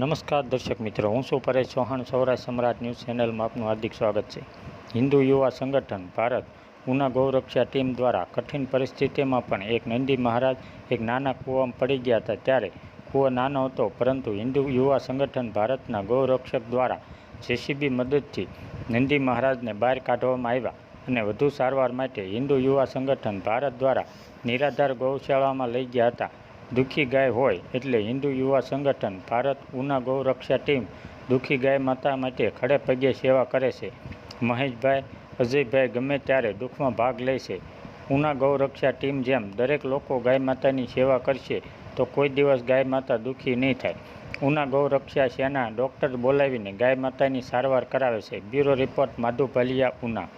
નમસ્કાર દર્શક મિત્રો, હું છું પરેશ ચૌહાણ, સૌરાષ્ટ્ર સમ્રાટ ન્યૂઝ ચેનલમાં આપનું હાર્દિક સ્વાગત છે. હિન્દુ યુવા સંગઠન ભારત ઉના ગૌરક્ષા ટીમ દ્વારા કઠિન પરિસ્થિતિમાં પણ એક નંદી મહારાજ, એક નાના કૂવામાં પડી ગયા હતા ત્યારે. કૂવો નાનો હતો, પરંતુ હિન્દુ યુવા સંગઠન ભારતના ગૌરક્ષક દ્વારા જેસીબી મદદથી નંદી મહારાજને બહાર કાઢવામાં આવ્યા અને વધુ સારવાર માટે હિન્દુ યુવા સંગઠન ભારત દ્વારા નિરાધાર ગૌશાળામાં લઈ ગયા હતા. દુઃખી ગાય હોય એટલે હિન્દુ યુવા સંગઠન ભારત ઉના ગૌરક્ષા ટીમ દુઃખી ગાય માતા માટે ખડે પગે સેવા કરે છે. મહેશભાઈ, અજયભાઈ ગમે ત્યારે દુઃખમાં ભાગ લે છે. ઉના ગૌરક્ષા ટીમ જેમ દરેક લોકો ગાય માતાની સેવા કરશે તો કોઈ દિવસ ગાય માતા દુઃખી નહીં થાય. ઉના ગૌરક્ષા સેના ડૉક્ટર બોલાવીને ગાય માતાની સારવાર કરાવે છે. Bureau report Madhu Bhaliya Una.